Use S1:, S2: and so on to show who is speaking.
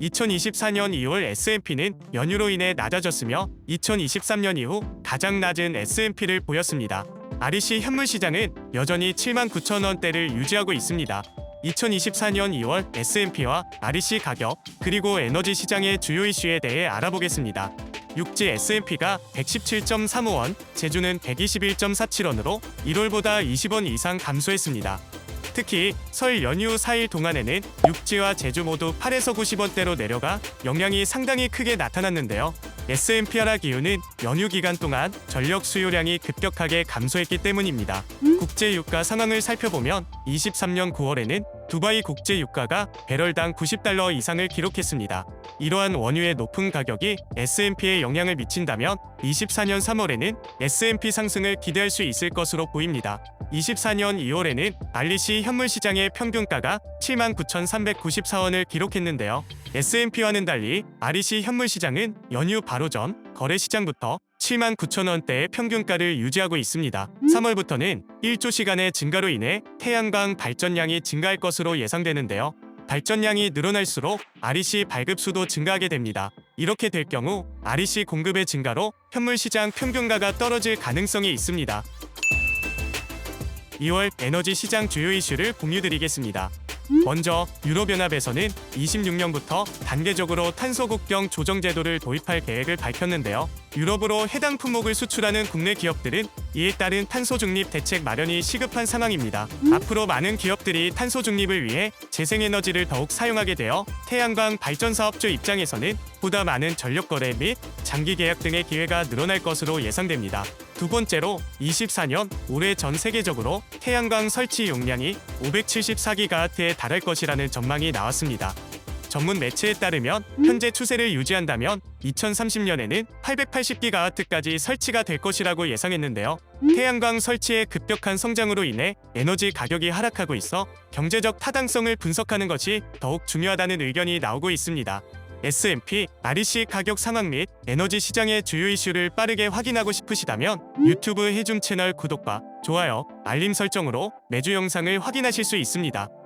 S1: 2024년 2월 S&P는 연휴로 인해 낮아졌으며 2023년 이후 가장 낮은 S&P를 보였습니다. REC 현물 시장은 여전히 7만 9천 원대를 유지하고 있습니다. 2024년 2월 S&P와 REC 가격 그리고 에너지 시장의 주요 이슈에 대해 알아보겠습니다. 육지 S&P가 117.35원, 제주는 121.47원으로 1월보다 20원 이상 감소했습니다. 특히 설 연휴 4일 동안에는 육지와 제주 모두 8에서 90원대로 내려가 영향이 상당히 크게 나타났는데요. S&P 하락 이유는 연휴 기간 동안 전력 수요량이 급격하게 감소했기 때문입니다. 국제 유가 상황을 살펴보면 23년 9월에는 두바이 국제 유가가 배럴당 90달러 이상을 기록했습니다. 이러한 원유의 높은 가격이 S&P에 영향을 미친다면 24년 3월에는 S&P 상승을 기대할 수 있을 것으로 보입니다. 24년 2월에는 알리시 현물 시장의 평균가가 79,394원을 기록했는데요. S&P와는 달리 REC 현물 시장은 연휴 바로 전 거래 시장부터 7만 9천 원대의 평균가를 유지하고 있습니다. 3월부터는 1조 시간의 증가로 인해 태양광 발전량이 증가할 것으로 예상되는데요. 발전량이 늘어날수록 REC 발급 수도 증가하게 됩니다. 이렇게 될 경우 REC 공급의 증가로 현물 시장 평균가가 떨어질 가능성이 있습니다. 2월 에너지 시장 주요 이슈를 공유드리겠습니다. 먼저 유럽연합에서는 26년부터 단계적으로 탄소 국경 조정 제도를 도입할 계획을 밝혔는데요. 유럽으로 해당 품목을 수출하는 국내 기업들은 이에 따른 탄소 중립 대책 마련이 시급한 상황입니다. 앞으로 많은 기업들이 탄소 중립을 위해 재생에너지를 더욱 사용하게 되어 태양광 발전 사업주 입장에서는 보다 많은 전력 거래 및 장기 계약 등의 기회가 늘어날 것으로 예상됩니다. 두 번째로 24년 올해 전 세계적으로 태양광 설치 용량이 574기가와트에 달할 것이라는 전망이 나왔습니다. 전문 매체에 따르면 현재 추세를 유지한다면 2030년에는 880기가와트까지 설치가 될 것이라고 예상했는데요. 태양광 설치의 급격한 성장으로 인해 에너지 가격이 하락하고 있어 경제적 타당성을 분석하는 것이 더욱 중요하다는 의견이 나오고 있습니다. S&P, REC 가격 상황 및 에너지 시장의 주요 이슈를 빠르게 확인하고 싶으시다면 유튜브 해줌 채널 구독과 좋아요, 알림 설정으로 매주 영상을 확인하실 수 있습니다.